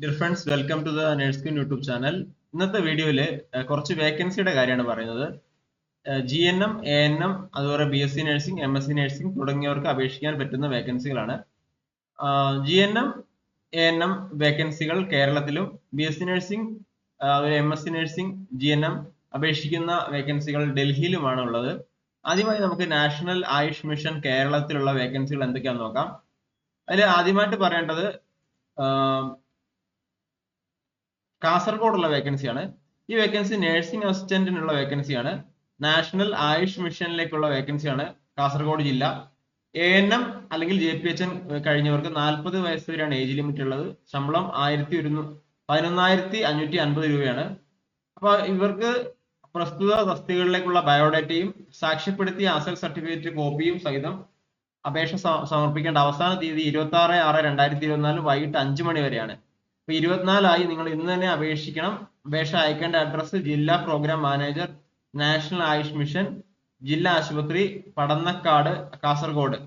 Dear friends welcome to the Nurseskin YouTube channel ഇന്നത്തെ വീഡിയോയിൽ കുറച്ച് വേക്കൻസിയുടെ കാര്യമാണ് പറയുന്നത്. G N M A N M അതുപോലെ B S C nursing M S C nursing തുടങ്ങിയവർക്ക് അപേക്ഷിക്കാൻ പറ്റുന്ന വേക്കൻസികളാണ് G N M A N M വേക്കൻസികൾ കേരളത്തിലും B S C nursing M S C nursing G N M അപേക്ഷിക്കുന്ന വേക്കൻസികൾ ഡൽഹിയിലുമാണ് ഉള്ളത്. ആദ്യമായി നമുക്ക് നാഷണൽ ആയുഷ് മിഷൻ കേരളത്തിലുള്ള വേക്കൻസികൾ എന്തൊക്കെയാണെന്ന് നോക്കാം. അതിൽ ആദ്യമായിട്ട് പറയേണ്ടത് കാസർഗോഡുള്ള വേക്കൻസിയാണ് ഈ വേക്കൻസി നഴ്സിംഗ് അസിസ്റ്റന്റിനുള്ള വേക്കൻസിയാണ് നാഷണൽ ആയുഷ് മിഷനിലേക്കുള്ള വേക്കൻസിയാണ് കാസർഗോഡ് ജില്ല. എ എൻ എം അല്ലെങ്കിൽ ജെ പി എച്ച് എൻ കഴിഞ്ഞവർക്ക് നാൽപ്പത് വയസ്സ് വരെയാണ് ഏജ് ലിമിറ്റ് ഉള്ളത്. ശമ്പളം ആയിരത്തി ഒരുന്നൂ പതിനൊന്നായിരത്തി അഞ്ഞൂറ്റി അൻപത് രൂപയാണ്. അപ്പൊ ഇവർക്ക് പ്രസ്തുത തസ്തികകളിലേക്കുള്ള ബയോഡാറ്റയും സാക്ഷ്യപ്പെടുത്തിയ അസൽ സർട്ടിഫിക്കറ്റ് കോപ്പിയും സഹിതം അപേക്ഷ സമർപ്പിക്കേണ്ട അവസാന തീയതി ഇരുപത്തി ആറ് ആറ് രണ്ടായിരത്തി ഇരുപത്തിനാല് വൈകിട്ട് അഞ്ചു മണി വരെയാണ്. അപ്പൊ ഇരുപത്തിനാലായി നിങ്ങൾ ഇന്ന് തന്നെ അപേക്ഷിക്കണം. അപേക്ഷ അയക്കേണ്ട അഡ്രസ്സ് ജില്ലാ program manager national Ayush mission ജില്ലാ ആശുപത്രി പടന്നക്കാട് കാസർഗോഡ്.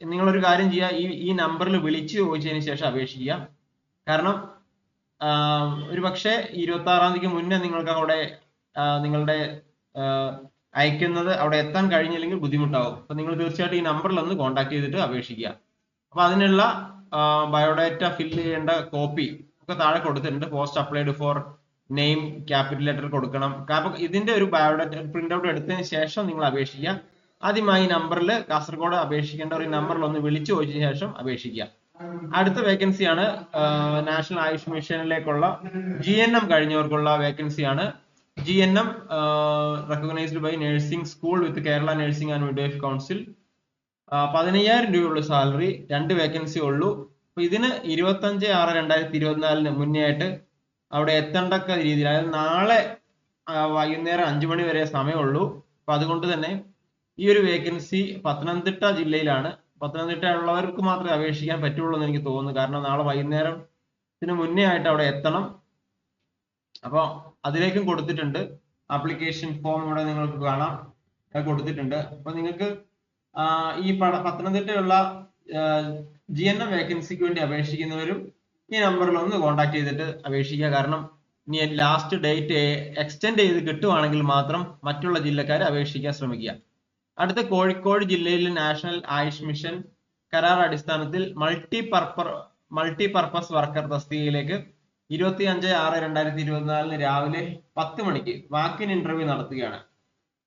നിങ്ങളൊരു കാര്യം ചെയ്യുക ഈ ഈ നമ്പറിൽ വിളിച്ചു ചോദിച്ചതിന് ശേഷം അപേക്ഷിക്കുക. കാരണം ഒരു പക്ഷേ ഇരുപത്തി ആറാം തീയതിക്ക് മുന്നേ നിങ്ങൾക്ക് അവിടെ നിങ്ങളുടെ അയക്കുന്നത് അവിടെ എത്താൻ കഴിഞ്ഞില്ലെങ്കിൽ ബുദ്ധിമുട്ടാവും. അപ്പൊ നിങ്ങൾ തീർച്ചയായിട്ടും ഈ നമ്പറിൽ ഒന്ന് കോൺടാക്ട് ചെയ്തിട്ട് അപേക്ഷിക്കുക. അപ്പൊ അതിനുള്ള ബയോഡാറ്റ ഫില്ല് ചെയ്യേണ്ട കോപ്പി ഒക്കെ താഴെ കൊടുത്തിട്ടുണ്ട്. Post applied for name capital letter കൊടുക്കണം. കാരണം ഇതിന്റെ ഒരു ബയോഡാറ്റ പ്രിന്റ് ഔട്ട് എടുത്തതിന് ശേഷം നിങ്ങൾ അപേക്ഷിക്കുക. ആദ്യമായി നമ്പറിൽ കാസർഗോഡ് അപേക്ഷിക്കേണ്ട ഒരു നമ്പറിൽ ഒന്ന് വിളിച്ചു ചോദിച്ചതിന് ശേഷം അപേക്ഷിക്കുക. അടുത്ത വേക്കൻസിയാണ് നാഷണൽ ആയുഷ് മിഷനിലേക്കുള്ള ജി എൻ എം കഴിഞ്ഞവർക്കുള്ള വേക്കൻസിയാണ് G N M recognised by nursing school with Kerala nursing and midwife council പതിനയ്യായിരം രൂപയുള്ള സാലറി രണ്ട് വേക്കൻസി ഉള്ളൂ. അപ്പൊ ഇതിന് ഇരുപത്തഞ്ച് ആറ് രണ്ടായിരത്തി ഇരുപത്തിനാലിന് മുന്നേ ആയിട്ട് അവിടെ എത്തേണ്ടക്ക രീതിയിൽ അതായത് നാളെ വൈകുന്നേരം അഞ്ചു മണി വരെ സമയമുള്ളൂ. അപ്പൊ അതുകൊണ്ട് തന്നെ ഈ ഒരു വേക്കൻസി പത്തനംതിട്ട ജില്ലയിലാണ്. പത്തനംതിട്ട ഉള്ളവർക്ക് മാത്രമേ അപേക്ഷിക്കാൻ പറ്റുള്ളൂ എന്ന് എനിക്ക് തോന്നുന്നു. കാരണം നാളെ വൈകുന്നേരം വൈകുന്നേരത്തിന് മുന്നേ ആയിട്ട് അവിടെ എത്തണം. അപ്പൊ അതിലേക്കും കൊടുത്തിട്ടുണ്ട്. ആപ്ലിക്കേഷൻ ഫോം ഇവിടെ നിങ്ങൾക്ക് കാണാം. കൊടുത്തിട്ടുണ്ട്. അപ്പൊ നിങ്ങൾക്ക് ഈ പത്തനംതിട്ടയുള്ള ജി എൻ എം വേക്കൻസിക്ക് വേണ്ടി അപേക്ഷിക്കുന്നവരും ഈ നമ്പറിൽ ഒന്ന് കോൺടാക്ട് ചെയ്തിട്ട് അപേക്ഷിക്കുക. കാരണം ഇനി ലാസ്റ്റ് ഡേറ്റ് എക്സ്റ്റെൻഡ് ചെയ്ത് കിട്ടുവാണെങ്കിൽ മാത്രം മറ്റുള്ള ജില്ലക്കാർ അപേക്ഷിക്കാൻ ശ്രമിക്കുക. അടുത്ത കോഴിക്കോട് ജില്ലയിലെ നാഷണൽ ആയുഷ് മിഷൻ കരാർ അടിസ്ഥാനത്തിൽ multi purpose multi purpose worker തസ്തികയിലേക്ക് ഇരുപത്തി അഞ്ച് ആറ് രണ്ടായിരത്തി ഇരുപത്തിനാലിന് രാവിലെ പത്ത് മണിക്ക് വാക്കിൻ ഇന്റർവ്യൂ നടത്തുകയാണ്.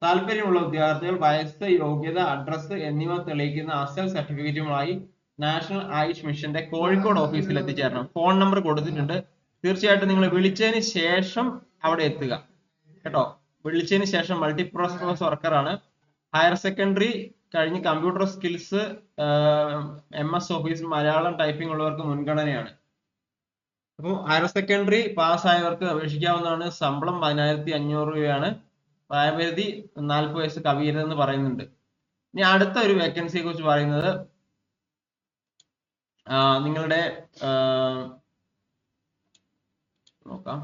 താല്പര്യമുള്ള വിദ്യാർത്ഥികൾ വയസ്സ് യോഗ്യത അഡ്രസ്സ് എന്നിവ തെളിയിക്കുന്ന അസൽ സർട്ടിഫിക്കറ്റുമായി നാഷണൽ ആയുഷ് മിഷന്റെ കോഴിക്കോട് ഓഫീസിൽ എത്തിച്ചേരണം. ഫോൺ നമ്പർ കൊടുത്തിട്ടുണ്ട്. തീർച്ചയായിട്ടും നിങ്ങൾ വിളിച്ചതിന് ശേഷം അവിടെ എത്തുക. കേട്ടോ? വിളിച്ചതിന് ശേഷം മൾട്ടിപ്രോസസ് വർക്കറാണ് ഹയർ സെക്കൻഡറി കഴിഞ്ഞ് computer skills M S office Malayalam typing ഉള്ളവർക്ക് മുൻഗണനയാണ്. അപ്പോൾ ഹയർ സെക്കൻഡറി പാസ്സായവർക്ക് അപേക്ഷിക്കാവുന്നതാണ്. ശമ്പളം പതിനായിരത്തി അഞ്ഞൂറ് രൂപയാണ്. പ്രായപരിധി നാൽപ്പത് വയസ്സ് കവിയരുതെന്ന് പറയുന്നുണ്ട്. ഇനി അടുത്ത ഒരു വേക്കൻസിയെ കുറിച്ച് പറയുന്നത് നിങ്ങളുടെ നോക്കാം.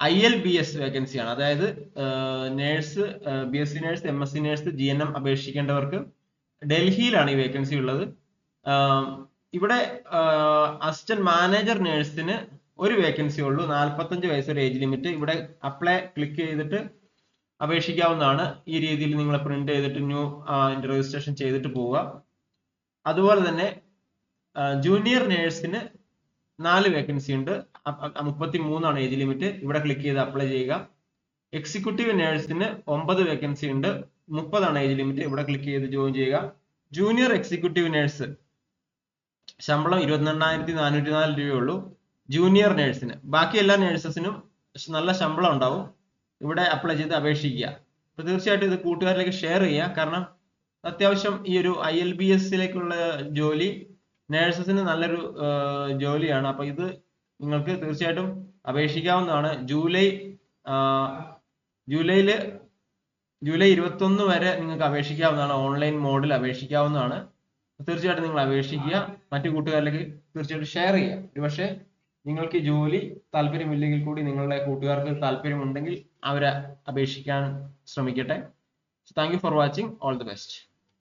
ഐ എൽ ബി എസ് വേക്കൻസിയാണ് അതായത് nurse B S C nurse M S C nurse G N M അപേക്ഷിക്കേണ്ടവർക്ക് ഡൽഹിയിലാണ് ഈ വേക്കൻസി ഉള്ളത്. ഇവിടെ അസിസ്റ്റന്റ് മാനേജർ നേഴ്സിന് ഒരു വേക്കൻസി ഉള്ളൂ. നാൽപ്പത്തഞ്ച് വയസ്സൊരു ഏജ് ലിമിറ്റ് ഇവിടെ അപ്ലൈ ക്ലിക്ക് ചെയ്തിട്ട് അപേക്ഷിക്കാവുന്നതാണ്. ഈ രീതിയിൽ നിങ്ങൾ പ്രിന്റ് ചെയ്തിട്ട് ന്യൂ രജിസ്ട്രേഷൻ ചെയ്തിട്ട് പോവുക. അതുപോലെ തന്നെ ജൂനിയർ നേഴ്സിന് നാല് വേക്കൻസി ഉണ്ട്. മുപ്പത്തി മൂന്നാണ് ഏജ് ലിമിറ്റ് ഇവിടെ ക്ലിക്ക് ചെയ്ത് അപ്ലൈ ചെയ്യുക. എക്സിക്യൂട്ടീവ് നേഴ്സിന് ഒമ്പത് വേക്കൻസി ഉണ്ട്. മുപ്പതാണ് ഏജ് ലിമിറ്റ് ഇവിടെ ക്ലിക്ക് ചെയ്ത് ജോയിൻ ചെയ്യുക. ജൂനിയർ എക്സിക്യൂട്ടീവ് നേഴ്സ് ശമ്പളം ഇരുപത്തിരണ്ടായിരത്തി നാനൂറ്റി നാല് രൂപയുള്ളൂ. ജൂനിയർ നേഴ്സിന് ബാക്കി എല്ലാ നേഴ്സസിനും നല്ല ശമ്പളം ഉണ്ടാവും. ഇവിടെ അപ്ലൈ ചെയ്ത് അപേക്ഷിക്കുക. അപ്പൊ തീർച്ചയായിട്ടും ഇത് കൂട്ടുകാരിലേക്ക് ഷെയർ ചെയ്യുക. കാരണം അത്യാവശ്യം ഈ ഒരു ഐ എൽ ബി എസിലേക്കുള്ള ജോലി നേഴ്സസിന് നല്ലൊരു ജോലിയാണ്. അപ്പൊ ഇത് നിങ്ങൾക്ക് തീർച്ചയായിട്ടും അപേക്ഷിക്കാവുന്നതാണ്. ജൂലൈ ജൂലൈയിൽ ജൂലൈ ഇരുപത്തി ഒന്ന് വരെ നിങ്ങൾക്ക് അപേക്ഷിക്കാവുന്നതാണ്. ഓൺലൈൻ മോഡിൽ അപേക്ഷിക്കാവുന്നതാണ്. തീർച്ചയായിട്ടും നിങ്ങൾ അപേക്ഷിക്കുക. മറ്റു കൂട്ടുകാരിലേക്ക് തീർച്ചയായിട്ടും ഷെയർ ചെയ്യുക. ഒരുപക്ഷെ നിങ്ങൾക്ക് ജോലി താല്പര്യമില്ലെങ്കിൽ കൂടി നിങ്ങളുടെ കൂട്ടുകാർക്ക് താല്പര്യമുണ്ടെങ്കിൽ അവരെ അപേക്ഷിക്കാൻ ശ്രമിക്കട്ടെ. Thank you for watching all the best